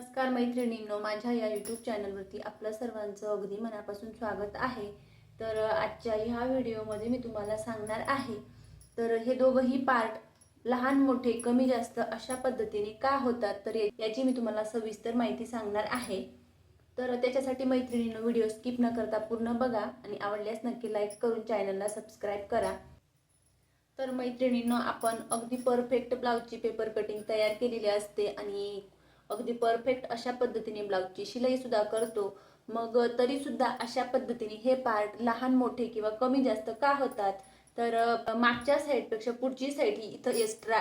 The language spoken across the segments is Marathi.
नमस्कार मैत्रिणींनो माझ्या या यूट्यूब चॅनलवरती आपलं सर्वांचं अगदी मनापासून स्वागत आहे. तर आजच्या ह्या व्हिडिओमध्ये मी तुम्हाला सांगणार आहे तर हे दोघंही पार्ट लहान मोठे कमी जास्त अशा पद्धतीने का होतात तर याची मी तुम्हाला सविस्तर माहिती सांगणार आहे. तर त्याच्यासाठी मैत्रिणींनो व्हिडिओ स्किप न करता पूर्ण बघा आणि आवडल्यास नक्की लाईक करून चॅनलला सबस्क्राईब करा. तर मैत्रिणींनो आपण अगदी परफेक्ट ब्लाऊजची पेपर कटिंग तयार केलेली असते आणि अगदी परफेक्ट अशा पद्धतीने ब्लाऊजची शिलाई सुद्धा करतो. मग तरी सुद्धा अशा पद्धतीने हे पार्ट लहान मोठे किंवा कमी जास्त का होतात? तर मागच्या साईडपेक्षा पुढची साईड ही इथं एक्स्ट्रा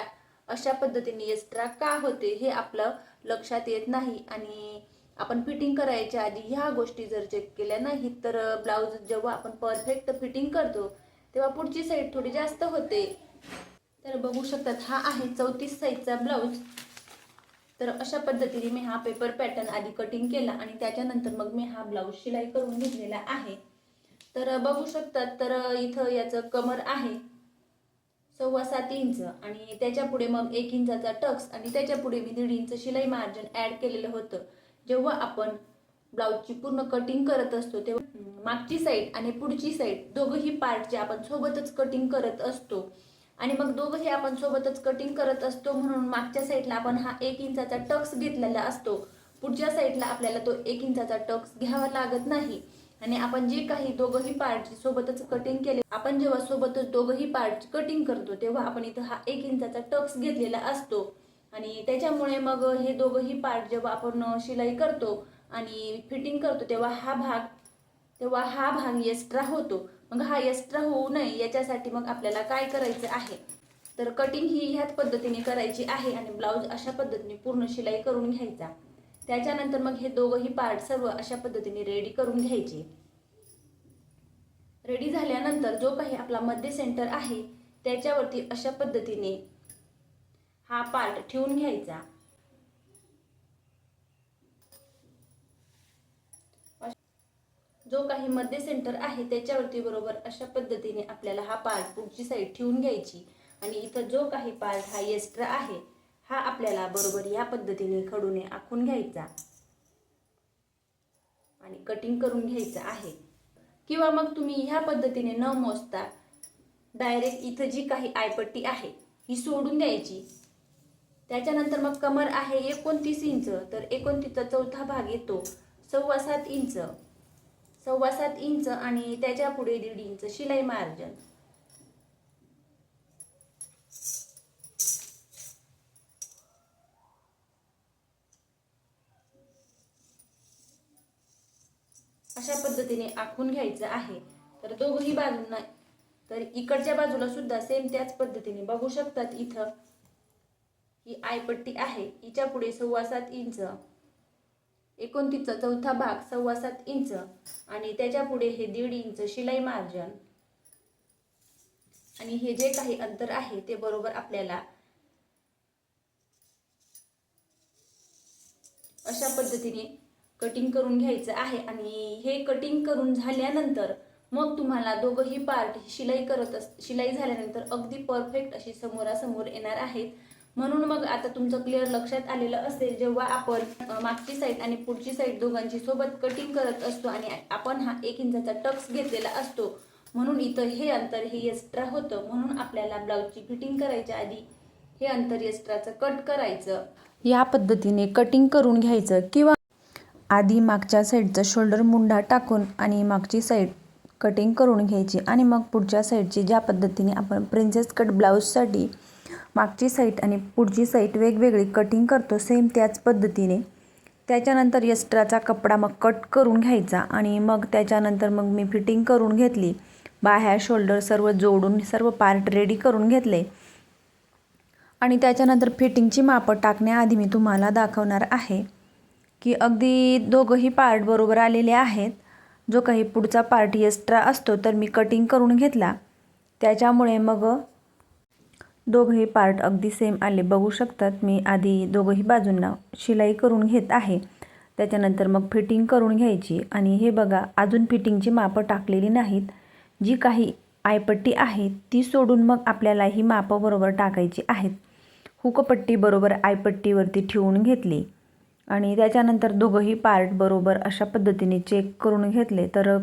अशा पद्धतीने एक्स्ट्रा का होते हे आपलं लक्षात येत नाही. आणि आपण फिटिंग करायच्या आधी ह्या गोष्टी जर चेक केल्या नाहीत तर ब्लाऊज जेव्हा आपण परफेक्ट फिटिंग करतो तेव्हा पुढची साईड थोडी जास्त होते. तर बघू शकतात हा आहे चौतीस साईजचा ब्लाऊज तर अशा पद्धतीने मी हा पेपर पॅटर्न आधी कटिंग केला आणि त्याच्यानंतर मग मी हा ब्लाऊज शिलाई करून घेतलेला आहे. तर बघू शकतात तर इथं याचं कमर आहे सव्वा सात इंच आणि त्याच्या पुढे मग एक इंचाचा टक्स आणि त्याच्या पुढे मी दीड इंच शिलाई मार्जिन ॲड केलेलं होतं. जेव्हा आपण ब्लाऊजची पूर्ण कटिंग करत असतो तेव्हा मागची साईड आणि पुढची साईड दोघंही पार्ट जे आपण सोबतच कटिंग करत असतो आणि मग दोघंही आपण सोबतच कटिंग करत असतो. म्हणून मागच्या साईडला आपण हा एक इंचाचा टक्स घेतलेला असतो. पुढच्या साईडला आपल्याला तो एक इंचाचा टक्स घ्यावा लागत नाही. आणि आपण जे काही दोघंही पार्ट सोबतच कटिंग केले आपण जेव्हा सोबतच दोघंही पार्ट कटिंग करतो तेव्हा आपण इथं हा एक इंचाचा टक्स घेतलेला असतो. आणि त्याच्यामुळे मग हे दोघंही पार्ट जेव्हा आपण शिलाई करतो आणि फिटिंग करतो तेव्हा हा भाग तेव्हा हा भाग एक्स्ट्रा होतो. मग हायेस्ट होऊ नये याच्यासाठी मग आपल्याला काय करायचं आहे? तर कटिंग ही ह्याच पद्धतीने करायची आहे आणि ब्लाऊज अशा पद्धतीने पूर्ण शिलाई करून घ्यायचा. त्याच्यानंतर मग हे दोघंही पार्ट सर्व अशा पद्धतीने रेडी करून घ्यायचे. रेडी झाल्यानंतर जो काही आपला मध्य सेंटर आहे त्याच्यावरती अशा पद्धतीने हा पार्ट ठेवून घ्यायचा. जो काही मध्य सेंटर आहे त्याच्यावरती बरोबर अशा पद्धतीने आपल्याला हा पार्ट पुढची साईड ठेवून घ्यायची. आणि इथं जो काही पार्ट हा एक्स्ट्रा आहे हा आपल्याला बरोबर या पद्धतीने खडूने आखून घ्यायचा. आणि कटिंग करून घ्यायचं आहे. किंवा मग तुम्ही ह्या पद्धतीने न मोजता डायरेक्ट इथं जी काही आयपट्टी आहे ही सोडून द्यायची. त्याच्यानंतर मग कमर आहे एकोणतीस इंच तर एकोणतीसचा चौथा भाग येतो सव्वा सात इंच. सव्वा सात इंच आणि त्याच्या पुढे दीड इंच. शिलाई मार्जन. अशा पद्धतीने आखून घ्यायचं आहे. तर दोघही बाजूंना तर इकडच्या बाजूला सुद्धा सेम त्याच पद्धतीने. बघू शकतात इथं ही आयपट्टी आहे. हिच्या पुढे सव्वा सात इंच. एकोणतीसचा चौथा भाग सव्वा सात इंच आणि त्याच्या पुढे हे दीड इंच शिलाई मार्जन. आणि हे जे काही अंतर आहे ते बरोबर आपल्याला अशा पद्धतीने कटिंग करून घ्यायचं आहे. आणि हे कटिंग करून झाल्यानंतर मग तुम्हाला दोघंही पार्ट शिलाई करत अस शिलाई झाल्यानंतर अगदी परफेक्ट अशी समोरासमोर येणार आहेत. म्हणून मग आता तुमचं क्लिअर लक्षात आलेलं असेल जेव्हा आपण मागची साईड आणि पुढची साईड दोघांची सोबत कटिंग करत असतो आणि आपण हा एक इंचाचा टक्स घेतलेला असतो म्हणून इथं हे अंतर हे एक्स्ट्रा होतं. म्हणून आपल्याला ब्लाऊजची फिटिंग करायच्या आधी हे अंतर एक्स्ट्राचं कट करायचं. या पद्धतीने कटिंग करून घ्यायचं किंवा आधी मागच्या साईडचा शोल्डर मुंडा टाकून आणि मागची साईड कटिंग करून घ्यायची. आणि मग पुढच्या साईडची ज्या पद्धतीने आपण प्रिन्सेस कट ब्लाऊजसाठी मागची साईट आणि पुढची साईट वेगवेगळी कटिंग करतो सेम त्याच पद्धतीने. त्याच्यानंतर यस्ट्राचा कपडा मग कट करून घ्यायचा आणि मग त्याच्यानंतर मग मी फिटिंग करून घेतली. बाह्या शोल्डर सर्व जोडून सर्व पार्ट रेडी करून घेतले. आणि त्याच्यानंतर फिटिंगची मापं टाकण्याआधी मी तुम्हाला दाखवणार आहे की अगदी दोघंही पार्ट बरोबर आलेले आहेत. जो काही पुढचा पार्ट एक्स्ट्रा असतो तर मी कटिंग करून घेतला. त्याच्यामुळे मग दोघंही पार्ट अगदी सेम आले. बघू शकतात मी आधी दोघंही बाजूंना शिलाई करून घेत आहे. त्याच्यानंतर मग फिटिंग करून घ्यायची. आणि हे बघा अजून फिटिंगची मापं टाकलेली नाहीत. जी काही आयपट्टी आहे ती सोडून मग आपल्याला ही मापं बरोबर टाकायची आहेत. हुकपट्टी बरोबर आयपट्टीवरती ठेवून घेतली. आणि त्याच्यानंतर दोघंही पार्ट बरोबर अशा पद्धतीने चेक करून घेतले. तर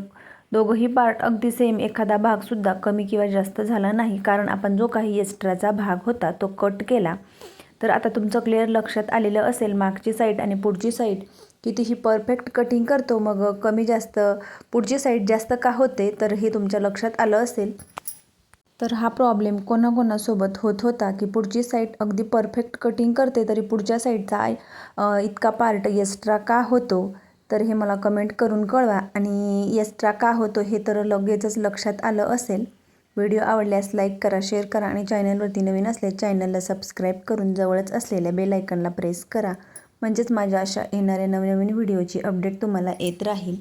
दोघंही पार्ट अगदी सेम एखादा भागसुद्धा कमी किंवा जास्त झाला नाही. कारण आपण जो काही एक्स्ट्राचा भाग होता तो कट केला. तर आता तुमचं क्लिअर लक्षात आलेलं असेल मागची साईड आणि पुढची साईड कितीही परफेक्ट कटिंग करतो मग कमी जास्त पुढची साईड जास्त का होते तर हे तुमच्या लक्षात आलं असेल. तर हा प्रॉब्लेम कोणाकोणासोबत होत होता की पुढची साईड अगदी परफेक्ट कटिंग करते तरी पुढच्या साईडचा इतका पार्ट एक्स्ट्रा का होतो? तर हे मला कमेंट करून कळवा. आणि एक्स्ट्रा का होतो हे तर लगेचच लक्षात आलं असेल. व्हिडिओ आवडल्यास लाईक करा शेअर करा आणि चॅनलवरती नवीन असल्यास चॅनलला सबस्क्राईब करून जवळच असलेल्या बेलायकनला प्रेस करा. म्हणजेच माझ्या अशा येणाऱ्या नवनवीन व्हिडिओची अपडेट तुम्हाला येत राहील.